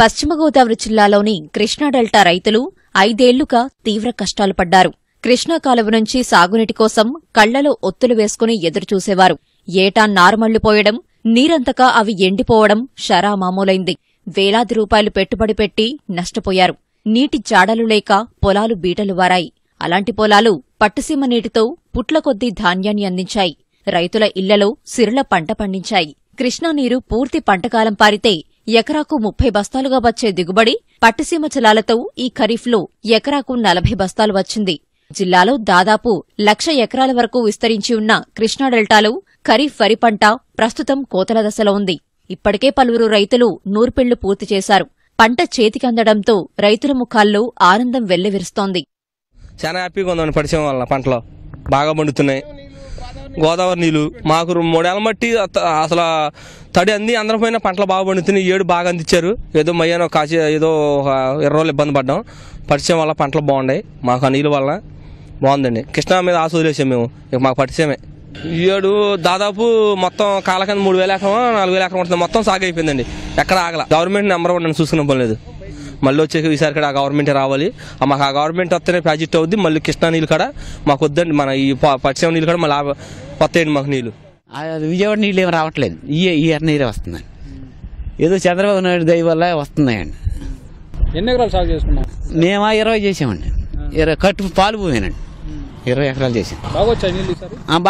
పశ్చిమ గోదావరి జిల్లాలోని కృష్ణా డెల్టా రైతులు ఐదేళ్ళుగా తీవ్ర కష్టాలు పడ్డారు. కృష్ణా కాలువ నుంచి సాగునీటి కోసం కళ్ళలో ఒత్తులు వేసుకుని ఎదురుచూసేవారు. ఏటా నారుమళ్ళు పోయడం నీరంతకా అవి ఎండిపోవడం షరా మామూలైంది వేలాది రూపాయలు పెట్టుబడి పెట్టి నష్టపోయారు. నీటి జాడలు లేక పొలాలు బీటలు వారాయి. అలాంటి పొలాలు పట్టుసీమ నీటితో పుట్ల కొద్దీ ధాన్యాన్ని అందించాయి. రైతుల ఇళ్ళలో సిరుల పంట పండించాయి. కృష్ణా నీరు పూర్తి పంటకాలం పారితే ఎకరాకు ముప్పై బస్తాలుగా వచ్చే దిగుబడి పట్టుసీమ జలాలతో ఈ ఖరీఫ్లో ఎకరాకు నలభై బస్తాలు వచ్చింది. జిల్లాలో దాదాపు లక్ష ఎకరాల వరకు విస్తరించి ఉన్న కృష్ణా డెల్టాలో ఖరీఫ్ వరి పంట ప్రస్తుతం కోతల దశలో ఉంది. ఇప్పటికే పలువురు రైతులు నూర్పిళ్ళు పూర్తి చేశారు. పంట చేతికందడంతో రైతుల ముఖాల్లో ఆనందం వెల్లివిరుస్తోంది. చాలా హ్యాపీగా ఉందండి పరిచయం వల్ల పంటలో. బాగా పండుతున్నాయి. గోదావరి నీళ్ళు మాకు మూడేళ్ళ మట్టి అసలు తడి అంది అందరం పోయిన పంటలు బాగా పండుతున్నాయి ఏడు బాగా అందించారు. ఏదో మయ్యానో కాచి ఏదో ఒక ఇరవై రోజులు ఇబ్బంది పడ్డాం. పరిచయం వల్ల పంటలు బాగున్నాయి. మాకు ఆ నీళ్ళు వల్ల బాగుందండి. కృష్ణా మీద ఆశ వదిలేసాం మేము. ఇక మాకు పరిచయమే. ఈ ఏడు దాదాపు మొత్తం కాల మూడు వేల ఎకరం నాలుగు వేల ఎకరం ఉంటుంది మొత్తం సాగు అయిపోయిందండి. ఎక్కడ ఆగల. గవర్నమెంట్ నెంబర్ వన్ నన్ను చూసుకున్న పని లేదు మళ్ళీ వచ్చే ఈసారి కూడా ఆ గవర్నమెంట్ రావాలి. మాకు ఆ గవర్నమెంట్ వస్తేనే ప్రాజెక్ట్ అవుద్ది. మళ్ళీ కృష్ణా నీళ్ళు కూడా మాకు వద్దండి. మన ఈ ప- నీళ్ళు కూడా మళ్ళీ వస్తాయండి మాకు నీళ్ళు. విజయవాడ నీళ్ళు ఏమి రావట్లేదు. ఈ ఈ ఎర్ర నీరే వస్తుందండి ఏదో చంద్రబాబు నాయుడు దయ వల్ల వస్తున్నాయండి. ఎన్ని ఎకరాలు సాగు చేసుకున్నాం? మేము ఇరవై చేసామండి. ఇరవై కట్టు పాలు పోయానండి ఇరవై ఎకరాలు చేసాం. బాగా వచ్చాయి నీళ్ళు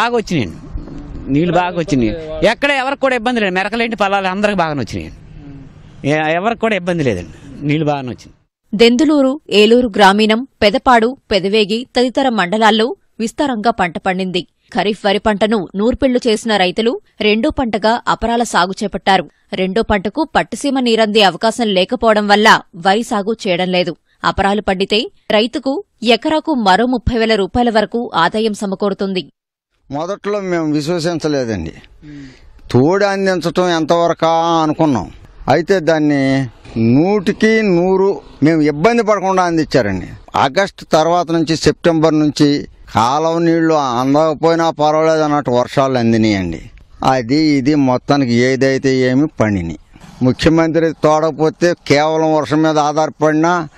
బాగా వచ్చినాయండి. నీళ్ళు బాగా వచ్చినాయి. ఎక్కడ ఎవరికి కూడా ఇబ్బంది లేదు. మెరకలేంటి పొలాలు అందరికి బాగానే వచ్చినాయండి. ఎవరికి కూడా ఇబ్బంది లేదండి. నీళ్ళు బాగానే వచ్చినాయి. దెందులూరు ఏలూరు గ్రామీణం పెదపాడు పెదవేగి తదితర మండలాల్లో విస్తారంగా పంట పండింది. ఖరీఫ్ వరి పంటను నూర్పిళ్ళు చేసిన రైతులు రెండో పంటగా అపరాల సాగు చేపట్టారు. రెండో పంటకు పట్టుసీమ నీరందే అవకాశం లేకపోవడం వల్ల వరి సాగు చేయడం లేదు. అపరాలు పండితే రైతుకు ఎకరాకు మరో ముప్పై వేల రూపాయల వరకు ఆదాయం సమకూరుతుంది. మొదట్లో మేము విశ్వసించలేదండి. తోడు అందించటం ఎంతవరకా అనుకున్నాం. అయితే దాన్ని నూటికి నూరు మేము ఇబ్బంది పడకుండా అందించారండి. ఆగస్టు తర్వాత నుంచి సెప్టెంబర్ నుంచి కాలం నీళ్ళు అందకపోయినా పర్వాలేదు అన్నట్టు వర్షాలు అందినాయండి. అది ఇది మొత్తానికి ఏదైతే ఏమి పండినాయి ముఖ్యమంత్రి తోడకపోతే కేవలం వర్షం మీద ఆధారపడినా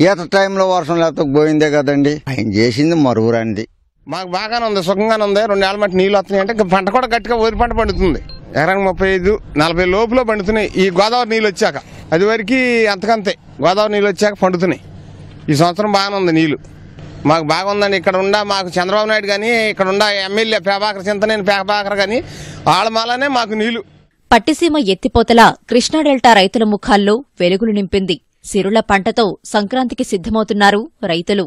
ఈత టైంలో వర్షం లేకపోతే పోయిందే కదండి. ఆయన చేసింది మరుగురండి మాకు బాగానే ఉంది సుఖంగానే ఉంది. రెండు నెలల మట్టి నీళ్ళు వస్తున్నాయి అంటే పంట కూడా గట్టిగా వరి పంట పండుతుంది. ఎకరానికి ముప్పై ఐదు నలభై లోపులో పండుతున్నాయి. ఈ గోదావరి నీళ్ళు వచ్చాక. అది వరకు అంతకంతే. గోదావరి నీళ్ళు వచ్చాక పండుతున్నాయి. ఈ సంవత్సరం బాగానే ఉంది నీళ్ళు. మాకు బాగుందండి ఇక్కడ ఉండా మాకు చంద్రబాబు నాయుడు కానీ ఇక్కడ ఉండా ఎమ్మెల్యే ప్రభాకర్ చింతనేని ప్రభాకర్ కానీ వాళ్ళ మాలనే మాకు నీళ్ళు పట్టిసీమ ఎత్తిపోతల కృష్ణా డెల్టా రైతుల ముఖాల్లో వెలుగులు నింపింది. సిరుల పంటతో సంక్రాంతికి సిద్ధమవుతున్నారు రైతులు.